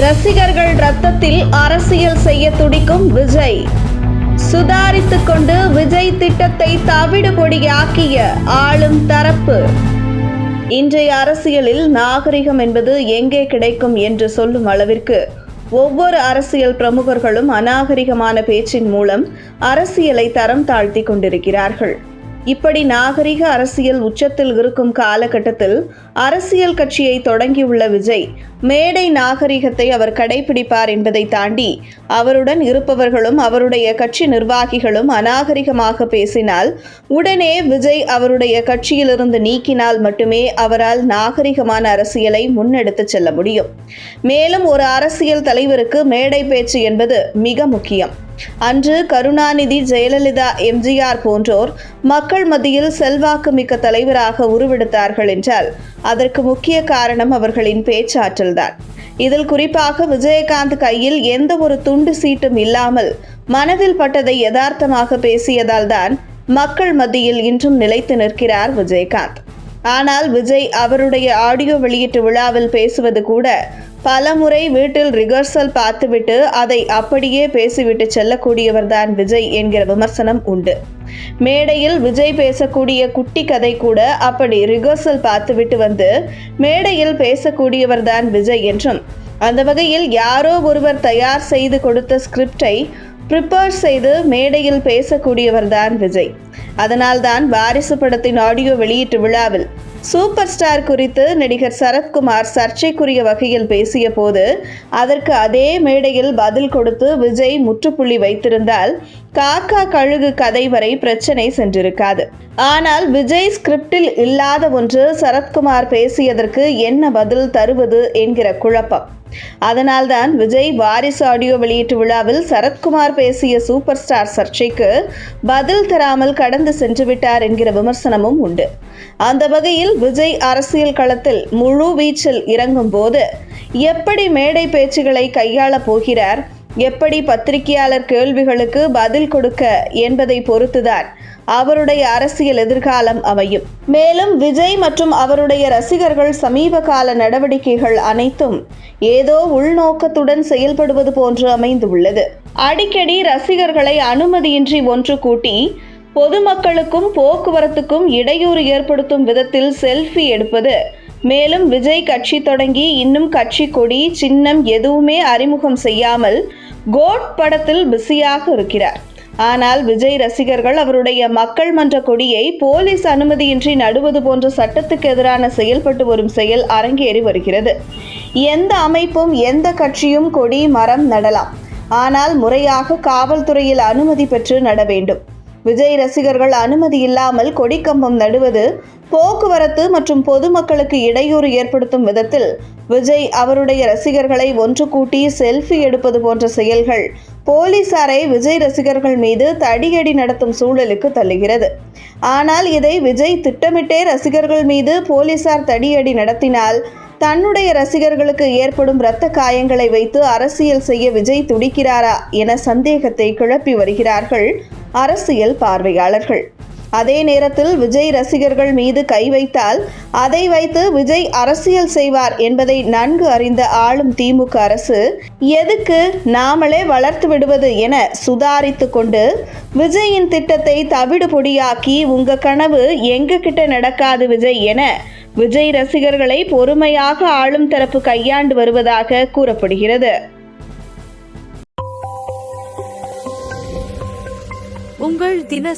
ரசிகர்கள் ரத்தத்தில் அரசியல் செய்ய துடிக்கும் விஜய். சுதாரித்துக் கொண்டு விஜய் திட்டத்தை தவிடுபொடியாக்கிய ஆளும் தரப்பு. இன்றைய அரசியலில் நாகரிகம் என்பது எங்கே கிடைக்கும் என்று சொல்லும் அளவிற்கு ஒவ்வொரு அரசியல் பிரமுகர்களும் அநாகரிகமான பேச்சின் மூலம் அரசியலை தரம் தாழ்த்தி கொண்டிருக்கிறார்கள். இப்படி நாகரிக அரசியல் உச்சத்தில் இருக்கும் காலகட்டத்தில் அரசியல் கட்சியை தொடங்கியுள்ள விஜய் மேடை நாகரிகத்தை அவர் கடைபிடிப்பார் என்பதை தாண்டி அவருடன் இருப்பவர்களும் அவருடைய கட்சி நிர்வாகிகளும் அநாகரிகமாக பேசினால் உடனே விஜய் அவருடைய கட்சியிலிருந்து நீக்கினால் மட்டுமே அவரால் நாகரிகமான அரசியலை முன்னெடுத்துச் செல்ல முடியும். மேலும் ஒரு அரசியல் தலைவருக்கு மேடை பேச்சு என்பது மிக முக்கியம். அன்று கருணாநிதி ஜெயலலிதா எம்ஜிஆர் போன்றோர் மக்கள் மத்தியில் செல்வாக்குமிக்க தலைவராக உருவெடுத்தார்கள் என்றால் அதற்கு முக்கிய காரணம் அவர்களின் பேச்சாற்றல்தான். இதில் குறிப்பாக விஜயகாந்த் கையில் எந்த ஒரு துண்டு சீட்டும் இல்லாமல் மனதில் பட்டதை யதார்த்தமாக பேசியதால் தான் மக்கள் மத்தியில் இன்றும் நிலைத்து நிற்கிறார் விஜயகாந்த். ஆனால் விஜய் அவருடைய ஆடியோ வெளியீட்டு விழாவில் பேசுவது கூட பலமுறை வீட்டில் ரிகர்சல் பார்த்துவிட்டு அதை அப்படியே பேசிவிட்டு செல்லக்கூடியவர்தான் விஜய் என்கிற விமர்சனம் உண்டு. மேடையில் விஜய் பேசக்கூடிய குட்டி கதை கூட அப்படி ரிகர்சல் பார்த்துவிட்டு வந்து மேடையில் பேசக்கூடியவர்தான் விஜய் என்றும் அந்த வகையில் யாரோ ஒருவர் தயார் செய்து கொடுத்த ஸ்கிரிப்டை ப்ரிப்பேர் செய்து மேடையில் பேசக்கூடியவர்தான் விஜய். அதனால்தான் வாரிசு படத்தின் ஆடியோ வெளியீட்டு விழாவில் சூப்பர் ஸ்டார் குறித்து நடிகர் சரத்குமார் சர்ச்சைக்குரிய வகையில் பேசிய போது அதற்கு அதே மேடையில் பதில் கொடுத்து விஜய் முற்றுப்புள்ளி வைத்திருந்தால் காக்கா கழுகு கதை வரை பிரச்சனை சென்றிருக்காது. ஆனால் விஜய் ஸ்கிரிப்டில் இல்லாத ஒன்று சரத்குமார் பேசியதற்கு என்ன பதில் தருவது என்கிற குழப்பம். அதனால்தான் விஜய் வாரிசு ஆடியோ வெளியீட்டு விழாவில் சரத்குமார் பேசிய சூப்பர் ஸ்டார் சர்ச்சைக்கு பதில் தராமல் கடந்து சென்று விட்டார் என்கிற விமர்சனமும் உண்டு. அந்த வகையில் விஜய் அரசியல் களத்தில் முழு வீச்சில் இறங்கும் போது எப்படி மேடை பேச்சுகளை கையாளப் போகிறார்? எப்படி பத்திரிகையாளர் கேள்விகளுக்கு பதில் கொடுக்க என்பதை பொறுத்துதான் அவருடைய அரசியல் எதிர்காலம் அமையும். மேலும் விஜய் மற்றும் அவருடைய ரசிகர்கள் சமீப கால நடவடிக்கைகள் அனைத்தும் ஏதோ உள்நோக்கத்துடன் செயல்படுவது போன்று அமைந்துள்ளது. அடிக்கடி ரசிகர்களை அனுமதியின்றி ஒன்று கூட்டி பொதுமக்களுக்கும் போக்குவரத்துக்கும் இடையூறு ஏற்படுத்தும் விதத்தில் செல்ஃபி எடுப்பது. மேலும் விஜய் கட்சி தொடங்கி இன்னும் கட்சி கொடி சின்னம் எதுவுமே அறிமுகம் செய்யாமல் கோட் படத்தில் பிஸியாக இருக்கிறார். ஆனால் விஜய் ரசிகர்கள் அவருடைய மக்கள் மன்ற கொடியை போலீஸ் அனுமதியின்றி நடுவது போன்ற சட்டத்துக்கு எதிரான செயல்பட்டு வரும் செயல் அரங்கேறி வருகிறது. எந்த அமைப்பும் எந்த கட்சியும் கொடி மரம் நடலாம். ஆனால் முறையாக காவல்துறையில் அனுமதி பெற்று நட வேண்டும். விஜய் ரசிகர்கள் அனுமதி இல்லாமல் கொடிக்கம்பம் நடுவது போக்குவரத்து மற்றும் பொதுமக்களுக்கு இடையூறு ஏற்படுத்தும் விதத்தில் விஜய் அவருடைய ரசிகர்களை ஒன்று கூட்டி செல்ஃபி எடுப்பது போன்ற செயல்கள் போலீசாரை விஜய் ரசிகர்கள் மீது தடியடி நடத்தும் சூழலுக்கு தள்ளுகிறது. ஆனால் இதை விஜய் திட்டமிட்டே ரசிகர்கள் மீது போலீசார் தடியடி நடத்தினால் தன்னுடைய ரசிகர்களுக்கு ஏற்படும் இரத்த காயங்களை வைத்து அரசியல் செய்ய விஜய் துடிக்கிறாரா என சந்தேகத்தை கிளப்பி வருகிறார்கள் அரசியல் பார்வையாளர்கள். அதே நேரத்தில் விஜய் ரசிகர்கள் மீது கை வைத்தால் அதை வைத்து விஜய் அரசியல் செய்வார் என்பதை நன்கு அறிந்த ஆளும் திமுக அரசு எதுக்கு நாமளே வளர்த்து விடுவது என சுதாரித்து கொண்டு விஜயின் திட்டத்தை தவிடு பொடியாக்கி உங்க கனவு எங்க கிட்ட நடக்காது விஜய் என விஜய் ரசிகர்களை பொறுமையாக ஆளும் தரப்பு கையாண்டு வருவதாக கூறப்படுகிறது. உங்கள் தின